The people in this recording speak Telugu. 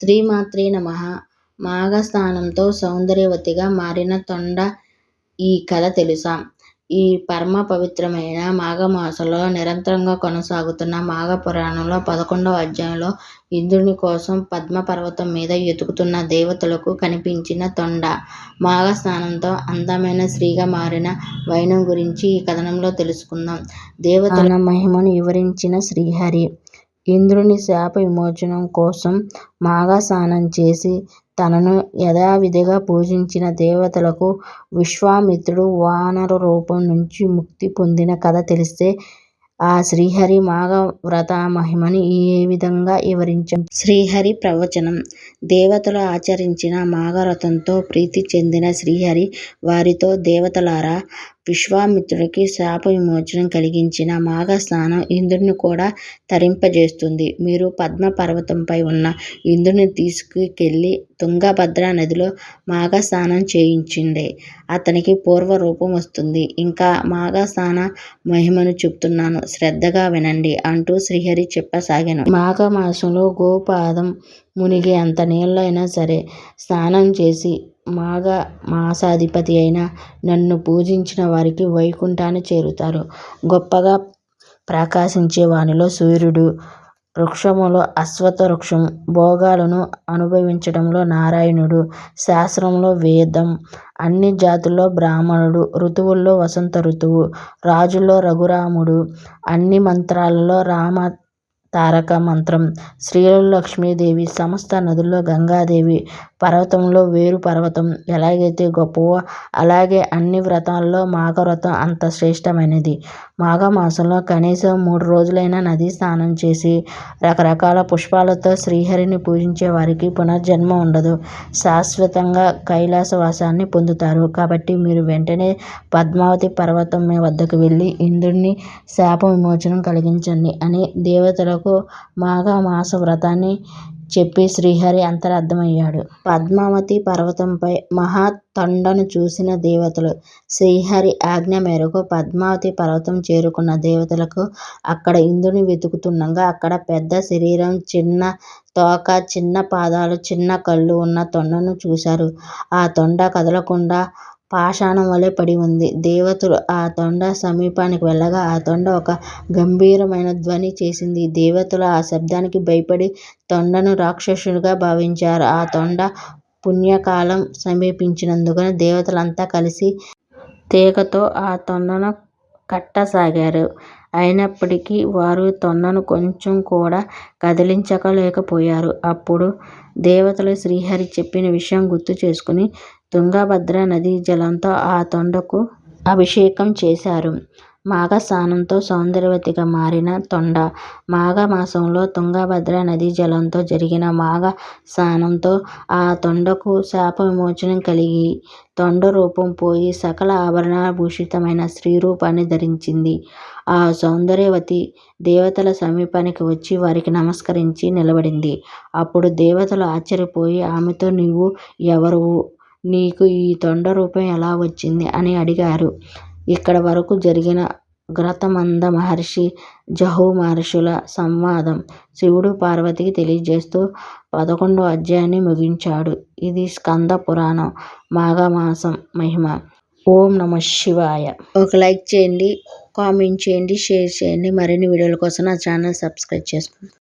శ్రీమాత్రే నమ మాఘస్థానంతో సౌందర్యవతిగా మారిన తొండ ఈ కథ తెలుసా? ఈ పరమ పవిత్రమైన మాఘమాసంలో నిరంతరంగా కొనసాగుతున్న మాఘపురాణంలో పదకొండవ అధ్యాయంలో ఇంద్రుని కోసం పద్మ పర్వతం మీద ఎతుకుతున్న దేవతలకు కనిపించిన తొండ. మాఘస్నానంతో అందమైన స్త్రీగా మారిన వైనం గురించి ఈ కథనంలో తెలుసుకుందాం. దేవతల మహిమను వివరించిన శ్రీహరి. ఇంద్రుని శాప విమోచనం కోసం మాఘస్నానం చేసి తనను యథావిధిగా పూజించిన దేవతలకు విశ్వామిత్రుడు వానర రూపం నుంచి ముక్తి పొందిన కథ తెలిస్తే ఆ శ్రీహరి మాఘవ్రత మహిమను ఏ విధంగా వివరించాడు? శ్రీహరి ప్రవచనం దేవతలు ఆచరించిన మాఘవ్రతంతో ప్రీతి చెందిన శ్రీహరి వారితో దేవతలారా విశ్వామిత్రుడికి శాప విమోచనం కలిగించిన మాఘస్నానం ఇంద్రుని కూడా తరింపజేస్తుంది. మీరు పద్మ పర్వతంపై ఉన్న ఇంద్రుడిని తీసుకెళ్ళి తుంగభద్ర నదిలో మాఘస్నానం చేయించండి. అతనికి పూర్వరూపం వస్తుంది. ఇంకా మాఘస్నాన మహిమను చెబుతున్నాను శ్రద్ధగా వినండి అంటూ శ్రీహరి చెప్పసాగాను. మాఘమాసంలో గోపాదం మునిగే అంత నీళ్ళైనా సరే స్నానం చేసి మాఘ మాసాధిపతి అయిన నన్ను పూజించిన వారికి వైకుంఠాన్ని చేరుతారు. గొప్పగా ప్రకాశించే వానిలో సూర్యుడు, వృక్షములో అశ్వత్థ వృక్షం, భోగాలను అనుభవించటంలో నారాయణుడు, శాస్త్రంలో వేదం, అన్ని జాతుల్లో బ్రాహ్మణుడు, ఋతువుల్లో వసంత ఋతువు, రాజుల్లో రఘురాముడు, అన్ని మంత్రాలలో రామతారక మంత్రం, స్త్రీలలో లక్ష్మీదేవి, సమస్త నదుల్లో గంగాదేవి, పర్వతంలో వేరు పర్వతం ఎలాగైతే గొప్పవో అలాగే అన్ని వ్రతాల్లో మాఘవ్రతం అంత శ్రేష్టమైనది. మాఘమాసంలో కనీసం మూడు రోజులైనా నదీ స్నానం చేసి రకరకాల పుష్పాలతో శ్రీహరిని పూజించే వారికి పునర్జన్మ ఉండదు. శాశ్వతంగా కైలాసవాసాన్ని పొందుతారు. కాబట్టి మీరు వెంటనే పద్మావతి పర్వతం వద్దకు వెళ్ళి ఇంద్రుడిని శాప విమోచనం కలిగించండి అని దేవతలకు మాఘమాస వ్రతాన్ని చెప్పి శ్రీహరి అంతర్ధానమయ్యాడు. పద్మావతి పర్వతంపై మహా తొండను చూసిన దేవతలు శ్రీహరి ఆజ్ఞ మేరకు పద్మావతి పర్వతం చేరుకున్న దేవతలకు అక్కడ ఇంద్రుని వెతుకుతుండగా అక్కడ పెద్ద శరీరం, చిన్న తోక, చిన్న పాదాలు, చిన్న కళ్ళు ఉన్న తొండను చూశారు. ఆ తొండ కదలకుండా పాషాణం వలె పడి ఉంది. దేవతలు ఆ తొండ సమీపానికి వెళ్ళగా ఆ తొండ ఒక గంభీరమైన ధ్వని చేసింది. దేవతలు ఆ శబ్దానికి భయపడి తొండను రాక్షసుడిగా భావించారు. ఆ తొండ పుణ్యకాలం సమీపించినందున దేవతలంతా కలిసి తీగతో ఆ తొండను కట్టసాగారు. అయినప్పటికీ వారు తొండను కొంచెం కూడా కదిలించలేకపోయారు. అప్పుడు దేవతలు శ్రీహరి చెప్పిన విషయం గుర్తు చేసుకుని తుంగభద్ర నదీ జలంతో ఆ తొండకు అభిషేకం చేశారు. మాఘస్నానంతో సౌందర్యవతిగా మారిన తొండ. మాఘమాసంలో తుంగభద్ర నదీ జలంతో జరిగిన మాఘ స్నానంతో ఆ తొండకు శాప విమోచనం కలిగి తొండ రూపం పోయి సకల ఆభరణాల భూషితమైన స్త్రీ రూపాన్ని ధరించింది. ఆ సౌందర్యవతి దేవతల సమీపానికి వచ్చి వారికి నమస్కరించి నిలబడింది. అప్పుడు దేవతలు ఆశ్చర్యపోయి ఆమెతో నీవు ఎవరు నీకు ఈ తొండ రూపం ఎలా వచ్చింది? అని అడిగారు. ఇక్కడ వరకు జరిగిన గ్రతమంద మహర్షి, జహూ మహర్షుల సంవాదం శివుడు పార్వతికి తెలియజేస్తూ పదకొండో అధ్యాయాన్ని ముగించాడు. ఇది స్కంద పురాణం మాఘమాసం మహిమ. ఓం నమఃశివాయ. ఒక లైక్ చేయండి. కామెంట్ చేయండి. షేర్ చేయండి. మరిన్ని వీడియోల కోసం నా ఛానల్ సబ్స్క్రైబ్ చేసుకోండి.